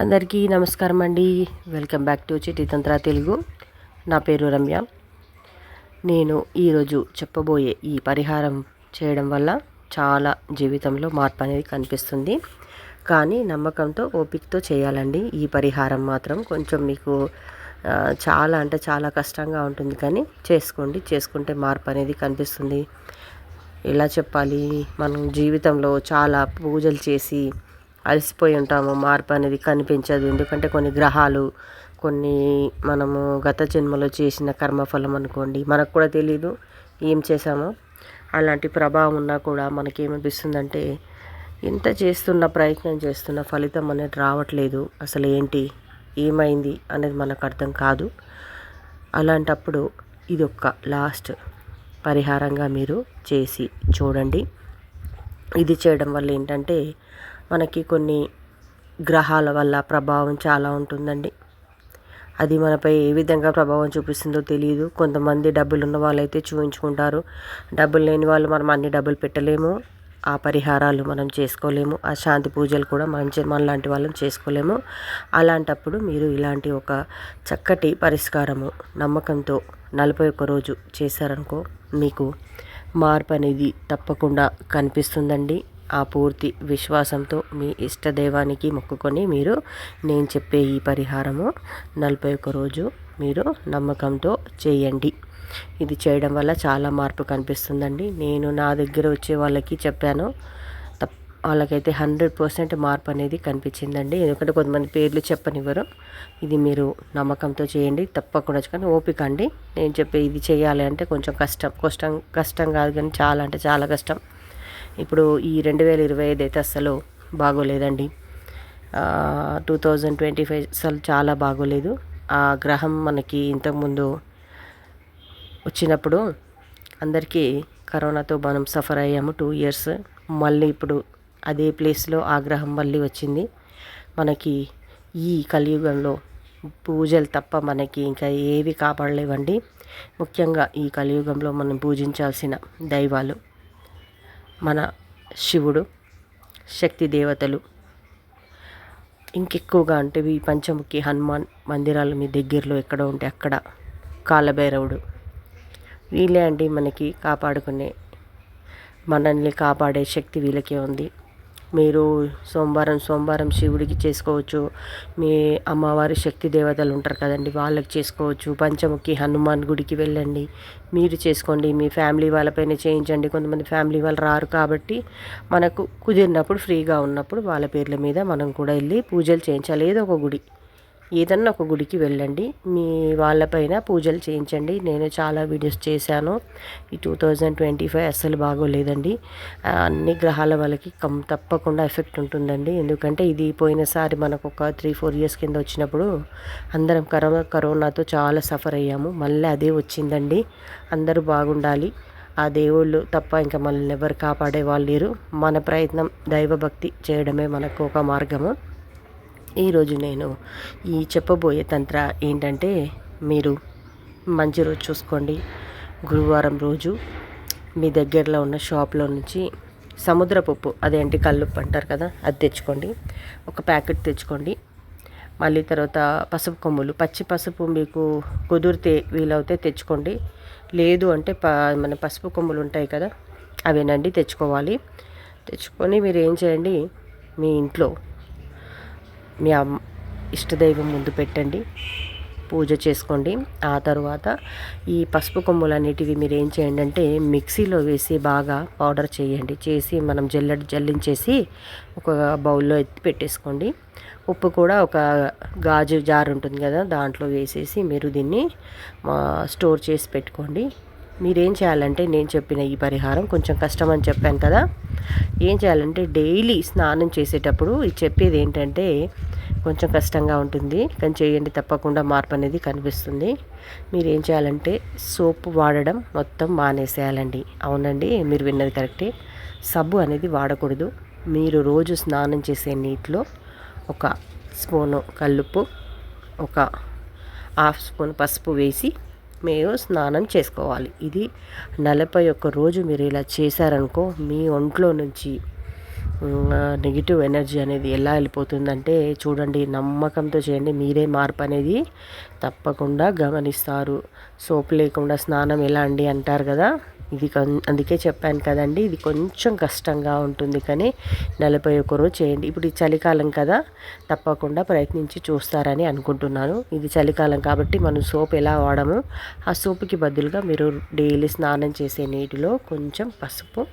అందరికీ నమస్కారం అండి. వెల్కమ్ బ్యాక్ టు చిటి తంత్ర తెలుగు. నా పేరు రమ్య. నేను ఈరోజు చెప్పబోయే ఈ పరిహారం చేయడం వల్ల చాలా జీవితంలో మార్పు అనేది కనిపిస్తుంది. కానీ నమ్మకంతో ఓపికతో చేయాలండి ఈ పరిహారం మాత్రం. కొంచెం మీకు చాలా అంటే చాలా కష్టంగా ఉంటుంది కానీ చేసుకోండి. చేసుకుంటే మార్పు అనేది కనిపిస్తుంది. ఎలా చెప్పాలి? మనం జీవితంలో చాలా పూజలు చేసి అలసిపోయి ఉంటాము. మార్పు అనేది కనిపించదు. ఎందుకంటే కొన్ని గ్రహాలు కొన్ని మనము గత జన్మలో చేసిన కర్మఫలం అనుకోండి మనకు కూడా తెలీదు ఏం చేసామో అలాంటి ప్రభావం ఉన్నా కూడా మనకేమనిపిస్తుందంటే ఎంత చేస్తున్న ప్రయత్నం చేస్తున్న ఫలితం అనేది రావట్లేదు. అసలు ఏంటి? ఏమైంది? అనేది మనకు అర్థం కాదు. అలాంటప్పుడు ఇది ఒక లాస్ట్ పరిహారంగా మీరు చేసి చూడండి. ఇది చేయడం వల్ల ఏంటంటే మనకి కొన్ని గ్రహాల వల్ల ప్రభావం చాలా ఉంటుందండి. అది మనపై ఏ విధంగా ప్రభావం చూపిస్తుందో తెలియదు కొంతమంది డబ్బులు ఉన్న వాళ్ళైతే చూపించుకుంటారు డబ్బులు లేని వాళ్ళు మనం అన్ని డబ్బులు పెట్టలేము. ఆ పరిహారాలు మనం చేసుకోలేము. ఆ శాంతి పూజలు కూడా మంచి మన లాంటి వాళ్ళం చేసుకోలేము. అలాంటప్పుడు మీరు ఇలాంటి ఒక చక్కటి పరిష్కారము నమ్మకంతో నలభై ఒక్క రోజు చేశారనుకో మీకు మార్పు అనేది తప్పకుండా కనిపిస్తుందండి. ఆ పూర్తి విశ్వాసంతో మీ ఇష్టదైవానికి మొక్కుకొని మీరు నేను చెప్పే ఈ పరిహారము నలభై ఒక్క రోజు మీరు నమ్మకంతో చేయండి. ఇది చేయడం వల్ల చాలా మార్పు కనిపిస్తుందండి. నేను నా దగ్గర వచ్చే వాళ్ళకి చెప్పాను. తప్ వాళ్ళకైతే హండ్రెడ్ పర్సెంట్ మార్పు అనేది కనిపించిందండి. ఎందుకంటే కొంతమంది పేర్లు చెప్పనివ్వరు. ఇది మీరు నమ్మకంతో చేయండి. తప్పకుండా కానీ ఓపిక అండి. నేను చెప్పే ఇది చేయాలి అంటే కొంచెం కష్టం. కష్టం కష్టం కాదు కానీ చాలా అంటే చాలా కష్టం. ఇప్పుడు ఈ రెండు వేల ఇరవై ఐదు అయితే అస్సలు బాగోలేదండి. టూ థౌజండ్ ట్వంటీ ఫైవ్ అసలు చాలా బాగోలేదు. ఆ గ్రహం మనకి ఇంతకుముందు వచ్చినప్పుడు అందరికీ కరోనాతో మనం సఫర్ అయ్యాము టూ ఇయర్స్. మళ్ళీ ఇప్పుడు అదే ప్లేస్లో ఆ గ్రహం మళ్ళీ వచ్చింది. మనకి ఈ కలియుగంలో పూజలు తప్ప మనకి ఇంకా ఏవి కాపాడలేవండి. ముఖ్యంగా ఈ కలియుగంలో మనం పూజించాల్సిన దైవాలు మన శివుడు శక్తి దేవతలు. ఇంకెక్కువగా అంటే ఈ పంచముఖి హనుమాన్ మందిరాలు మీ దగ్గరలో ఎక్కడ ఉంటే అక్కడ కాలభైరవుడు. వీళ్ళే అండి మనకి కాపాడుకునే మనల్ని కాపాడే శక్తి వీళ్ళకే ఉంది. మీరు సోమవారం సోమవారం శివుడికి చేసుకోవచ్చు. మీ అమ్మవారి శక్తి దేవతలు ఉంటారు కదండి వాళ్ళకి చేసుకోవచ్చు. పంచముఖి హనుమాన్ గుడికి వెళ్ళండి. మీరు చేసుకోండి. మీ ఫ్యామిలీ వాళ్ళపైన చేయించండి. కొంతమంది ఫ్యామిలీ వాళ్ళు రారు కాబట్టి మనకు కుదిరినప్పుడు ఫ్రీగా ఉన్నప్పుడు వాళ్ళ పేర్ల మీద మనం కూడా వెళ్ళి పూజలు చేయించాలి. ఏదో ఒక గుడి. ఏదన్నా ఒక గుడికి వెళ్ళండి. మీ వాళ్ళపైన పూజలు చేయించండి. నేను చాలా వీడియోస్ చేశాను. ఈ టూ థౌజండ్ ట్వంటీ ఫైవ్ అస్సలు బాగోలేదండి. అన్ని గ్రహాల వాళ్ళకి కం తప్పకుండా ఎఫెక్ట్ ఉంటుందండి. ఎందుకంటే ఇది పోయినసారి మనకు ఒక త్రీ ఫోర్ ఇయర్స్ కింద వచ్చినప్పుడు అందరం కరోనా కరోనాతో చాలా సఫర్ అయ్యాము. మళ్ళీ అదే వచ్చిందండి. అందరూ బాగుండాలి. ఆ దేవుళ్ళు తప్ప ఇంకా మనల్ని ఎవరు కాపాడే వాళ్ళు లేరు. మన ప్రయత్నం దైవభక్తి చేయడమే మనకు ఒక మార్గము. ఈరోజు నేను ఈ చెప్పబోయే తంత్ర ఏంటంటే మీరు మంచి రోజు చూసుకోండి. గురువారం రోజు మీ దగ్గరలో ఉన్న షాప్లో నుంచి సముద్రపప్పు అదేంటి కల్లుప్పు అంటారు కదా అది తెచ్చుకోండి. ఒక ప్యాకెట్ తెచ్చుకోండి. మళ్ళీ తర్వాత పసుపు కొమ్ములు పచ్చి పసుపు మీకు కుదిరితే వీలవుతే తెచ్చుకోండి. లేదు అంటే ప మన పసుపు కొమ్ములు ఉంటాయి కదా అవేనండి తెచ్చుకోవాలి. తెచ్చుకొని మీరు ఏం చేయండి మీ ఇంట్లో మీ ఇష్టదైవం ముందు పెట్టండి. పూజ చేసుకోండి. ఆ తర్వాత ఈ పసుపు కొమ్ములు అనేటివి మీరు ఏం చేయండి అంటే మిక్సీలో వేసి బాగా పౌడర్ చేయండి. చేసి మనం జల్లడి జల్లించేసి ఒక బౌల్లో ఎత్తి పెట్టేసుకోండి. ఉప్పు కూడా ఒక గాజు జార్ ఉంటుంది కదా దాంట్లో వేసేసి మీరు దీన్ని స్టోర్ చేసి పెట్టుకోండి. మీరేం చేయాలంటే నేను చెప్పిన ఈ పరిహారం కొంచెం కష్టం అని చెప్పాను కదా. ఏం చేయాలంటే డైలీ స్నానం చేసేటప్పుడు చెప్పేది ఏంటంటే కొంచెం కష్టంగా ఉంటుంది. కానీ చేయండి తప్పకుండా మార్పు అనేది కనిపిస్తుంది. మీరు ఏం చేయాలంటే సోప్ వాడడం మొత్తం మానేసేయాలండి. అవునండి మీరు విన్నది కరెక్టే. సబ్బు అనేది వాడకూడదు. మీరు రోజు స్నానం చేసే నీటిలో ఒక స్పూను కల్లుప్పు ఒక హాఫ్ స్పూన్ పసుపు వేసి మీరు స్నానం చేసుకోవాలి. ఇది నలభై ఒక్క రోజు మీరు ఇలా చేశారనుకో మీ ఒంట్లో నుంచి నెగిటివ్ ఎనర్జీ అనేది ఎలా వెళ్ళిపోతుందంటే చూడండి నమ్మకంతో చేయండి. మీరే మార్పు అనేది తప్పకుండా గమనిస్తారు. సోప్ లేకుండా స్నానం ఎలా అండి అంటారు కదా? ఇది అందుకే చెప్పాను కదండి ఇది కొంచెం కష్టంగా ఉంటుంది కానీ నలభై ఒక్క రోజు చేయండి. ఇప్పుడు ఈ చలికాలం కదా తప్పకుండా ప్రయత్నించి చూస్తారని అనుకుంటున్నాను. ఇది చలికాలం కాబట్టి మనం సోప్ ఎలా వాడము? ఆ సోపుకి బదులుగా మీరు డైలీ స్నానం చేసే నీటిలో కొంచెం పసుపు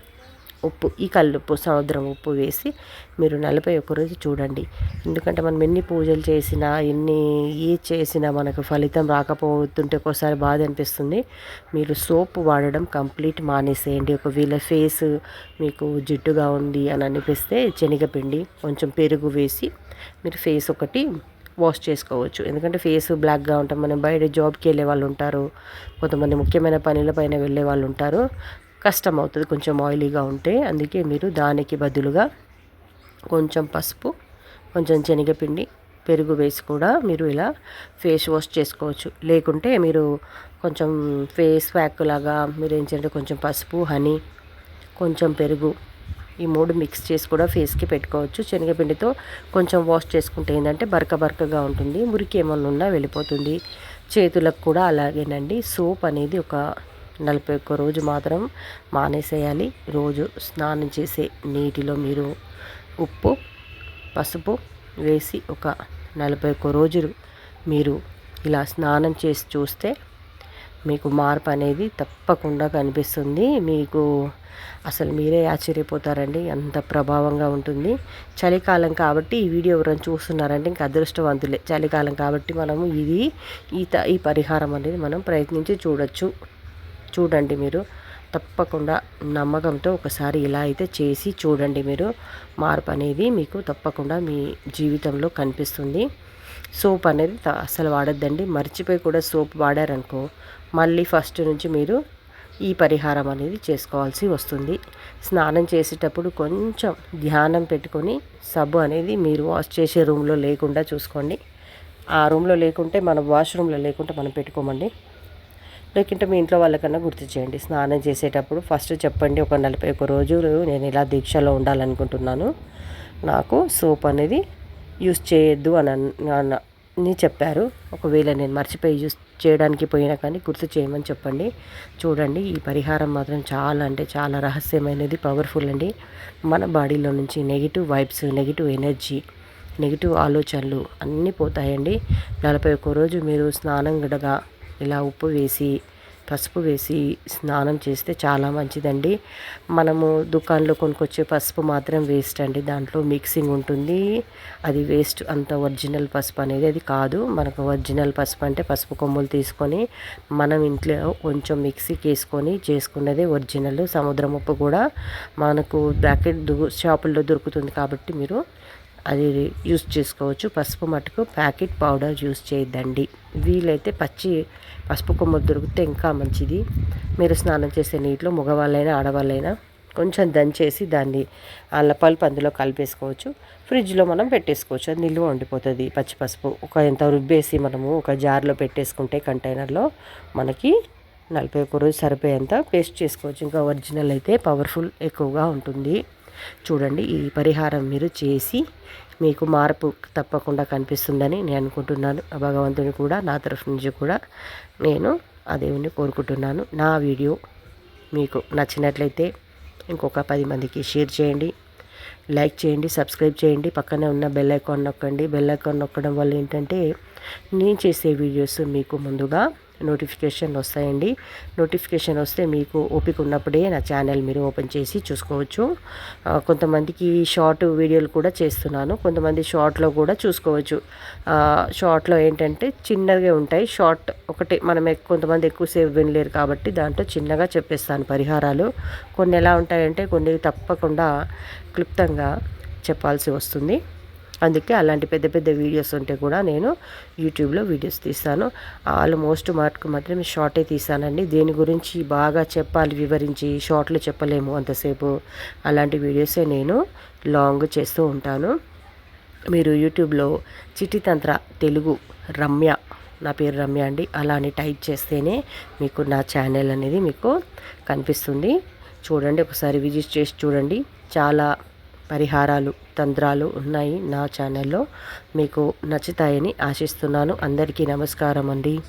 ఉప్పు ఈ కల్లుప్పు సముద్రం ఉప్పు వేసి మీరు నలభై ఒక్క రోజు చూడండి. ఎందుకంటే మనం ఎన్ని పూజలు చేసినా ఎన్ని ఏ చేసినా మనకు ఫలితం రాకపోతుంటే ఒకసారి బాధ అనిపిస్తుంది. మీరు సోప్ వాడడం కంప్లీట్ మానేసేయండి. ఒకవేళ ఫేస్ మీకు జిడ్డుగా ఉంది అని అనిపిస్తే శనగపిండి కొంచెం పెరుగు వేసి మీరు ఫేస్ ఒకటి వాష్ చేసుకోవచ్చు. ఎందుకంటే ఫేస్ బ్లాక్గా ఉంటాం. మనం బయట జాబ్కి వెళ్ళే వాళ్ళు ఉంటారు. కొంతమంది ముఖ్యమైన పనుల పైన వెళ్ళే వాళ్ళు ఉంటారు. కష్టం అవుతుంది కొంచెం ఆయిలీగా ఉంటే అందుకే మీరు దానికి బదులుగా కొంచెం పసుపు కొంచెం శనగపిండి పెరుగు వేసి కూడా మీరు ఇలా ఫేస్ వాష్ చేసుకోవచ్చు. లేకుంటే మీరు కొంచెం ఫేస్ ప్యాక్ లాగా మీరు ఏం చేయండి కొంచెం పసుపు హనీ కొంచెం పెరుగు ఈ మూడు మిక్స్ చేసి కూడా ఫేస్కి పెట్టుకోవచ్చు. శనగపిండితో కొంచెం వాష్ చేసుకుంటే ఏంటంటే బరక బరకగా ఉంటుంది. మురికి ఏమన్నా ఉన్నా వెళ్ళిపోతుంది. చేతులకు కూడా అలాగేనండి. సోప్ అనేది ఒక నలభై ఒక్క రోజు మాత్రం మానేసేయాలి. రోజు స్నానం చేసే నీటిలో మీరు ఉప్పు పసుపు వేసి ఒక నలభై ఒక్క రోజులు మీరు ఇలా స్నానం చేసి చూస్తే మీకు మార్పు అనేది తప్పకుండా కనిపిస్తుంది. మీకు అసలు మీరే ఆశ్చర్యపోతారండి. అంత ప్రభావంగా ఉంటుంది. చలికాలం కాబట్టి ఈ వీడియో ఎవరైనా చూస్తున్నారంటే ఇంకా అదృష్టవంతులే. చలికాలం కాబట్టి మనము ఇది ఈత ఈ పరిహారం అనేది మనం ప్రయత్నించి చూడొచ్చు. చూడండి మీరు. తప్పకుండా నమ్మకంతో ఒకసారి ఇలా అయితే చేసి చూడండి మీరు. మార్పు అనేది మీకు తప్పకుండా మీ జీవితంలో కనిపిస్తుంది. సోప్ అనేది అసలు వాడద్దండి. మర్చిపోయి కూడా సోప్ వాడారనుకో మళ్ళీ ఫస్ట్ నుంచి మీరు ఈ పరిహారం అనేది చేసుకోవాల్సి వస్తుంది. స్నానం చేసేటప్పుడు కొంచెం ధ్యానం పెట్టుకొని సబ్బు అనేది మీరు వాష్ చేసే రూమ్లో లేకుండా చూసుకోండి. ఆ రూమ్లో లేకుంటే మనం వాష్రూమ్లో లేకుంటే మనం పెట్టుకోమండి. లేకుంటే మీ ఇంట్లో వాళ్ళకన్నా గుర్తు చేయండి. స్నానం చేసేటప్పుడు ఫస్ట్ చెప్పండి ఒక నలభై ఒక్క రోజులు నేను ఇలా దీక్షలో ఉండాలనుకుంటున్నాను. నాకు సోప్ అనేది యూస్ చేయొద్దు అని అని చెప్పారు. ఒకవేళ నేను మర్చిపోయి యూస్ చేయడానికి పోయినా కానీ గుర్తు చేయమని చెప్పండి. చూడండి ఈ పరిహారం మాత్రం చాలా అంటే చాలా రహస్యమైనది పవర్ఫుల్ అండి. మన బాడీలో నుంచి negative vibes negative energy negative ఆలోచనలు అన్నీ పోతాయండి. నలభై ఒక్క రోజు మీరు స్నానం గడగా ఇలా ఉప్పు వేసి పసుపు వేసి స్నానం చేస్తే చాలా మంచిదండి. మనము దుకాణంలో కొనుక్కొచ్చే పసుపు మాత్రం వేస్ట్ అండి. దాంట్లో మిక్సింగ్ ఉంటుంది. అది వేస్ట్ అంత ఒరిజినల్ పసుపు అనేది అది కాదు. మనకు ఒరిజినల్ పసుపు అంటే పసుపు కొమ్ములు తీసుకొని మనం ఇంట్లో కొంచెం మిక్సీకి వేసుకొని చేసుకున్నదే ఒరిజినల్. సముద్రం ఉప్పు కూడా మనకు బ్యాకెట్ షాపుల్లో దొరుకుతుంది కాబట్టి మీరు అది యూస్ చేసుకోవచ్చు. పసుపు మటుకు ప్యాకెట్ పౌడర్ యూస్ చేయొద్దండి. వీలైతే పచ్చి పసుపు కొమ్మలు దొరికితే ఇంకా మంచిది. మీరు స్నానం చేసే నీటిలో మగవాళ్ళైనా ఆడవాళ్ళైనా కొంచెం దంచేసి దాన్ని అల్ల పల్పు అందులో కలిపేసుకోవచ్చు. ఫ్రిడ్జ్లో మనం పెట్టేసుకోవచ్చు. అది నిల్వ ఉండిపోతుంది. పచ్చి పసుపు ఒక ఎంత రుబ్బేసి మనము ఒక జార్లో పెట్టేసుకుంటే కంటైనర్లో మనకి నలభై ఒక్క రోజు సరిపోయేంత పేస్ట్ చేసుకోవచ్చు. ఇంకా ఒరిజినల్ అయితే పవర్ఫుల్ ఎక్కువగా ఉంటుంది. చూడండి ఈ పరిహారం మీరు చేసి మీకు మార్పు తప్పకుండా కనిపిస్తుందని నేను అనుకుంటున్నాను. భగవంతుని కూడా నా తరఫు నుంచి కూడా నేను ఆ దేవుని కోరుకుంటున్నాను. నా వీడియో మీకు నచ్చినట్లయితే ఇంకొక పది మందికి షేర్ చేయండి లైక్ చేయండి సబ్స్క్రైబ్ చేయండి. పక్కనే ఉన్న బెల్ ఐకాన్ నొక్కండి. బెల్ ఐకాన్ నొక్కడం వల్ల ఏంటంటే నేను చేసే వీడియోస్ మీకు ముందుగా నోటిఫికేషన్ వస్తాయండి. నోటిఫికేషన్ వస్తే మీకు ఓపిక ఉన్నప్పుడే నా ఛానల్ మీరు ఓపెన్ చేసి చూసుకోవచ్చు. కొంతమందికి షార్ట్ వీడియోలు కూడా చేస్తున్నాను. కొంతమంది షార్ట్లో కూడా చూసుకోవచ్చు. షార్ట్లో ఏంటంటే చిన్నగా ఉంటాయి. షార్ట్ ఒకటి మనం కొంతమంది ఎక్కువసేపు వినలేరు కాబట్టి దాంట్లో చిన్నగా చెప్పేస్తాను పరిహారాలు. కొన్ని ఎలా ఉంటాయంటే కొన్ని తప్పకుండా క్లుప్తంగా చెప్పాల్సి వస్తుంది. అందుకే అలాంటి పెద్ద పెద్ద వీడియోస్ ఉంటే కూడా నేను యూట్యూబ్లో వీడియోస్ తీస్తాను. ఆల్మోస్ట్ మార్కు మాత్రం షార్టే తీసానండి. దేని గురించి బాగా చెప్పాలి వివరించి షార్ట్లో చెప్పలేము అంతసేపు. అలాంటి వీడియోసే నేను లాంగ్ చేస్తూ ఉంటాను. మీరు యూట్యూబ్లో చిటితంత్ర తెలుగు రమ్య నా పేరు రమ్య అండి. అలా అని టైప్ చేస్తేనే మీకు నా ఛానల్ అనేది మీకు కనిపిస్తుంది. చూడండి ఒకసారి విజిట్ చేసి చూడండి. చాలా పరిహారాలు తంత్రాలు ఉన్నాయి నా ఛానల్లో. మీకు నచ్చుతాయని ఆశిస్తున్నాను. అందరికీ నమస్కారం అండి